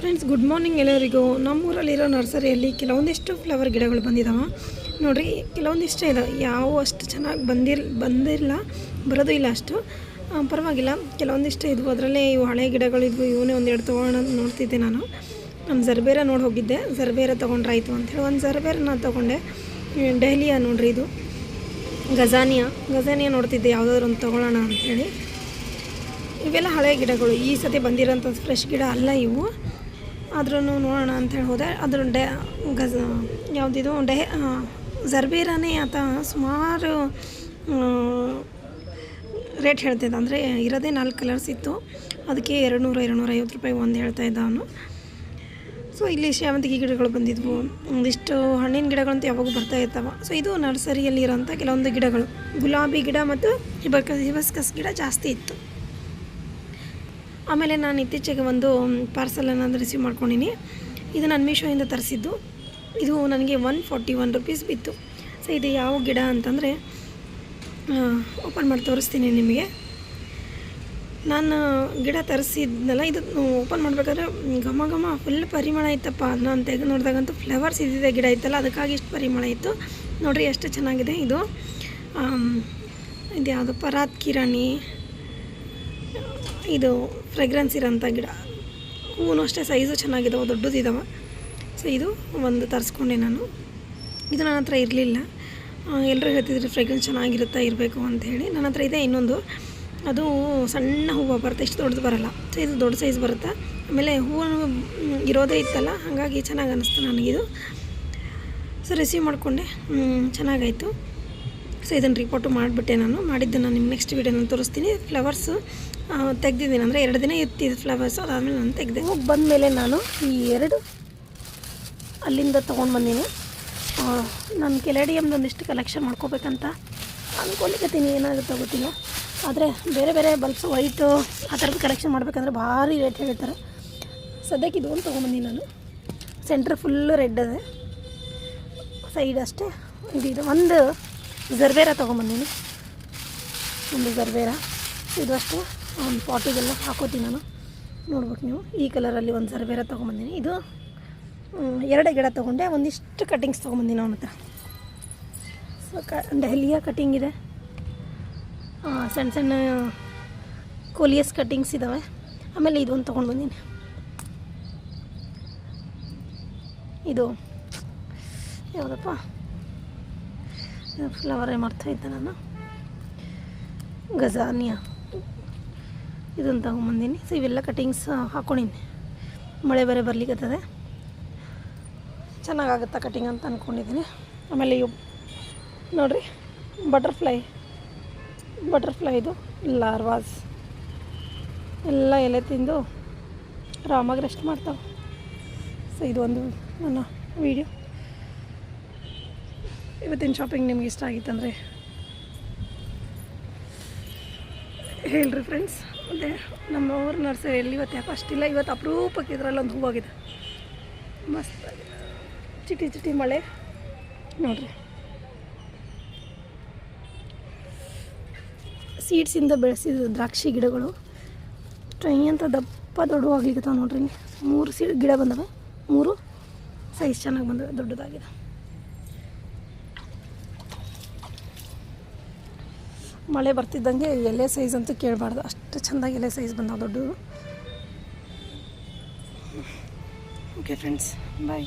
Friends good morning ಎಲ್ಲರಿಗೂ. ನಮ್ಮೂರಲ್ಲಿರೋ ನರ್ಸರಿಯಲ್ಲಿ ಕೆಲವೊಂದಿಷ್ಟು ಫ್ಲವರ್ ಗಿಡಗಳು ಬಂದಿದ್ದಾವೆ ನೋಡಿರಿ, ಕೆಲವೊಂದಿಷ್ಟೇ ಇದೆ. ಯಾವ ಅಷ್ಟು ಚೆನ್ನಾಗಿ ಬಂದಿರ್, ಬಂದಿಲ್ಲ. ಬರೋದು ಇಲ್ಲ ಅಷ್ಟು. ಪರವಾಗಿಲ್ಲ. ಕೆಲವೊಂದಿಷ್ಟೇ ಇದ್ವು. ಅದರಲ್ಲೇ ಇವು ಹಳೆ ಗಿಡಗಳಿದ್ವು ಇವನೇ ಒಂದೆರಡು ತೊಗೊಳ್ಳೋಣ ನೋಡ್ತಿದ್ದೆ ನಾನು. ನಾನು ಜರ್ಬೇರ ನೋಡಿ ಹೋಗಿದ್ದೆ. ಜರ್ಬೇರ ತೊಗೊಂಡ್ರಾಯ್ತು ಅಂಥೇಳಿ ಒಂದು ಜರ್ಬೇರ ನಾನು ತೊಗೊಂಡೆ. ಡೈಲಿಯಾ ನೋಡ್ರಿ ಇದು. ಗಜಾನಿಯಾ ಗಜಾನಿಯಾ ನೋಡ್ತಿದ್ದೆ. ಯಾವುದಾದ್ರು ಒಂದು ತೊಗೊಳ್ಳೋಣ ಅಂಥೇಳಿ ಇವೆಲ್ಲ ಹಳೆ ಗಿಡಗಳು. ಈ ಸತಿ ಬಂದಿರೋಂಥ ಫ್ರೆಶ್ ಗಿಡ ಅಲ್ಲ ಇವು. ಆದ್ರೂ ನೋಡೋಣ ಅಂಥೇಳಿ ಹೋದೆ ಅದ್ರ ಡೆ, ಗಜ, ಯಾವುದಿದು, ಡೆ ಜರ್ಬೇರಾನೇ ಆತ ಸುಮಾರು ರೇಟ್ ಹೇಳ್ತಿದ್ದ. ಅಂದರೆ ಇರೋದೇ ನಾಲ್ಕು ಕಲರ್ಸ್ ಇತ್ತು. ಅದಕ್ಕೆ ಎರಡು ನೂರು ಎರಡು ನೂರ ಐವತ್ತು ರೂಪಾಯಿ ಒಂದು ಹೇಳ್ತಾ ಇದ್ದ ಅವನು ಸೊ ಇಲ್ಲಿ ಸೇವಂತಿಗೆ ಗಿಡಗಳು ಬಂದಿದ್ವು. ಒಂದಿಷ್ಟು ಹಣ್ಣಿನ ಗಿಡಗಳಂತೂ ಯಾವಾಗೂ ಬರ್ತಾ ಇರ್ತಾವೆ. ಸೊ ಇದು ನರ್ಸರಿಯಲ್ಲಿ ಇರೋಂಥ ಕೆಲವೊಂದು ಗಿಡಗಳು. ಗುಲಾಬಿ ಗಿಡ ಮತ್ತು ಹಿಬಸ್ಕಸ್ ಗಿಡ ಜಾಸ್ತಿ ಇತ್ತು. ಆಮೇಲೆ ನಾನು ಇತ್ತೀಚೆಗೆ ಒಂದು ಪಾರ್ಸಲನ್ನು ರಿಸೀವ್ ಮಾಡ್ಕೊಂಡಿನಿ. ಇದು ನಾನು ಮೀಶೋಯಿಂದ ತರಿಸಿದ್ದು. ಇದು ನನಗೆ ಒನ್ ಫಾರ್ಟಿ ಒನ್ ರುಪೀಸ್ ಬಿತ್ತು. ಸೊ ಇದು ಯಾವ ಗಿಡ ಅಂತಂದರೆ ಓಪನ್ ಮಾಡಿ ತೋರಿಸ್ತೀನಿ ನಿಮಗೆ. ನಾನು ಗಿಡ ತರಿಸಿದ್ನಲ್ಲ, ಇದು ಓಪನ್ ಮಾಡಬೇಕಾದ್ರೆ ಘಮ ಘಮ ಫುಲ್ ಪರಿಮಳ ಇತ್ತಪ್ಪ. ನಾನು ತೆಗೆದು ನೋಡಿದಾಗಂತೂ ಫ್ಲವರ್ಸ್ ಇದ್ದಿದೆ ಗಿಡ ಇತ್ತಲ್ಲ, ಅದಕ್ಕಾಗಿ ಇಷ್ಟು ಪರಿಮಳ ಇತ್ತು. ನೋಡಿರಿ, ಎಷ್ಟು ಚೆನ್ನಾಗಿದೆ ಇದು. ಇದು ಯಾವುದು ಪರಾತ್ ಕಿರಾಣಿ ಇದು ಫ್ರೆಗ್ರೆನ್ಸ್ ಇರೋಂಥ ಗಿಡ. ಹೂವು ಅಷ್ಟೇ ಸೈಜು ಚೆನ್ನಾಗಿದ್ದಾವೆ ದೊಡ್ಡದಿದ್ದಾವೆ ಸೊ ಇದು ಒಂದು ತರಿಸ್ಕೊಂಡೆ ನಾನು. ಇದು ನನ್ನ ಹತ್ರ ಇರಲಿಲ್ಲ. ಎಲ್ಲರೂ ಹೇಳ್ತಿದ್ರು ಫ್ರೆಗ್ರೆನ್ಸ್ ಚೆನ್ನಾಗಿರುತ್ತಾ, ಇರಬೇಕು ಅಂತ ಹೇಳಿ. ನನ್ನ ಹತ್ರ ಇದೆ ಇನ್ನೊಂದು. ಅದು ಸಣ್ಣ ಹೂವು ಬರುತ್ತೆ, ಇಷ್ಟು ದೊಡ್ಡದು ಬರಲ್ಲ. ಸೊ ಇದು ದೊಡ್ಡ ಸೈಜ್ ಬರುತ್ತೆ. ಆಮೇಲೆ ಹೂವು ಇರೋದೇ ಇತ್ತಲ್ಲ, ಹಾಗಾಗಿ ಚೆನ್ನಾಗಿ ಅನ್ನಿಸ್ತು ನನಗಿದು. ಸೊ ರಿಸೀವ್ ಮಾಡಿಕೊಂಡೆ. ಚೆನ್ನಾಗಾಯಿತು. ಸೊ ಇದನ್ನು ರಿಪೋರ್ಟು ಮಾಡಿಬಿಟ್ಟೆ ನಾನು. ಮಾಡಿದ್ದು ನಾನು ನಿಮ್ಮ ನೆಕ್ಸ್ಟ್ ವೀಡಿಯೋನಲ್ಲಿ ತೋರಿಸ್ತೀನಿ. ಫ್ಲವರ್ಸು ತೆಗ್ದಿದ್ದೀನಿ. ಅಂದರೆ ಎರಡು ದಿನ ಇರ್ತಿದ್ದು ಫ್ಲವರ್ಸು ಅದಾದಮೇಲೆ ನಾನು ತೆಗೆದೆ. ಹೋಗಿ ಬಂದಮೇಲೆ ನಾನು ಈ ಎರಡು ಅಲ್ಲಿಂದ ತೊಗೊಂಡು ಬಂದೀನಿ. ನಾನು ಕೆಲೆಡಿಯಮ್ದು ಒಂದಿಷ್ಟು ಕಲೆಕ್ಷನ್ ಮಾಡ್ಕೋಬೇಕಂತ ಅಂದ್ಕೊಲಿಕತ್ತೀನಿ ಏನಾದರೂ ಗೊತ್ತಿಲ್ಲ ಆದರೆ ಬೇರೆ ಬೇರೆ ಬಲ್ಬ್ಸ್ ವೈಟು ಆ ಥರದ್ದು ಕಲೆಕ್ಷನ್ ಮಾಡ್ಬೇಕಂದ್ರೆ ಭಾರಿ ರೇಟ್ ಹೇಳ್ತಾರೆ. ಸದ್ಯಕ್ಕೆ ಇದು ಒಂದು ನಾನು. ಸೆಂಟ್ರ್ ಫುಲ್ಲು ರೆಡ್ ಅದೇ. ಸೈಡ್ ಅಷ್ಟೇ. ಇದು ಇದು ಒಂದು ಜರ್ಬೇರ ತೊಗೊಂಬಂದೀನಿ ಒಂದು ಜರ್ಬೇರ ಇದಷ್ಟು ಒಂದು ಪಾಟಿಗೆಲ್ಲ ಹಾಕೋತೀನಿ ನಾನು. ನೋಡ್ಬೇಕು ನೀವು. ಈ ಕಲರಲ್ಲಿ ಒಂದು ಜರ್ಬೇರ ತೊಗೊಂಬಂದೀನಿ ಇದು ಎರಡು ಗಿಡ ತೊಗೊಂಡೆ. ಒಂದಿಷ್ಟು ಕಟ್ಟಿಂಗ್ಸ್ ತೊಗೊಂಬಂದಿನಿ ಅವನ ಹತ್ರ. ಸೊ ಕ ಡೆಹಲಿಯ ಕಟ್ಟಿಂಗ್ ಇದೆ. ಸಣ್ಣ ಸಣ್ಣ ಕೋಲಿಯಸ್ ಕಟ್ಟಿಂಗ್ಸ್ ಇದ್ದಾವೆ ಆಮೇಲೆ ಇದೊಂದು ತೊಗೊಂಡು ಬಂದೀನಿ ಇದು, ಯಾವುದಪ್ಪ? ಫ್ಲವರೇ ಮಾಡ್ತಾಯಿದ್ದೆ ನಾನು? ಗಜಾನಿಯಾ. ಇದನ್ನು ತಗೊಂಬಂದೀನಿ. ಸೊ ಇವೆಲ್ಲ ಕಟಿಂಗ್ಸ್ ಹಾಕ್ಕೊಂಡಿನಿ ಮಳೆ ಬೇರೆ ಬರ್ಲಿಕ್ಕತ್ತದೆ ಚೆನ್ನಾಗಾಗುತ್ತಾ ಕಟಿಂಗ್ ಅಂತ ಅಂದ್ಕೊಂಡಿದ್ದೀನಿ ಆಮೇಲೆ ಇವು, ನೋಡಿರಿ ಬಟರ್ಫ್ಲೈ ಬಟರ್ಫ್ಲೈ ಇದು ಲಾರ್ವಾಸ್ ಎಲ್ಲ ಎಲೆ ತಿಂದು ಆರಾಮಾಗಿ ರೆಸ್ಟ್ ಮಾಡ್ತಾವೆ. ಸೊ ಇದು ಒಂದು ನನ್ನ ವೀಡಿಯೋ ಇವತ್ತಿನ ಶಾಪಿಂಗ್ ನಿಮ್ಗೆ ಇಷ್ಟ ಆಗಿತ್ತಂದರೆ ಹೇಳ್ರಿ ಫ್ರೆಂಡ್ಸ್ ಮತ್ತು ನಮ್ಮ ಅವ್ರ ನರ್ಸರಿಯಲ್ಲಿ ಇವತ್ತು ಯಾಕೆ ಅಷ್ಟಿಲ್ಲ, ಇವತ್ತು ಅಪರೂಪಕ್ಕೆ ಇದರಲ್ಲಿ ಒಂದು ಹೂವಾಗಿದೆ. ಮಸ್ತ್. ಚಿಟಿ ಚಿಟಿ ಮಳೆ. ನೋಡ್ರಿ. ಸೀಡ್ಸಿಂದ ಬೆಳೆಸಿದ ದ್ರಾಕ್ಷಿ ಗಿಡಗಳು. ಟ್ರೈ ಅಂತ ದಪ್ಪ ದೊಡ್ಡವಾಗ್ಲಿಕ್ಕೆ ನೋಡ್ರಿ. ಇಲ್ಲಿ. ಮೂರು ಸೀಡ್ ಗಿಡ ಬಂದವೆ. ಮೂರು ಸೈಜ್ ಚೆನ್ನಾಗಿ ಬಂದವೆ, ದೊಡ್ಡದಾಗಿದೆ. ಮಳೆ ಬರ್ತಿದ್ದಂಗೆ ಎಲೆ ಸೈಜ್ ಅಂತೂ ಕೇಳಬಾರ್ದು. ಅಷ್ಟು ಚೆಂದಾಗಿ ಎಲೆ ಸೈಜ್ ಬಂದಾವೆ ದೊಡ್ಡದು. Okay friends bye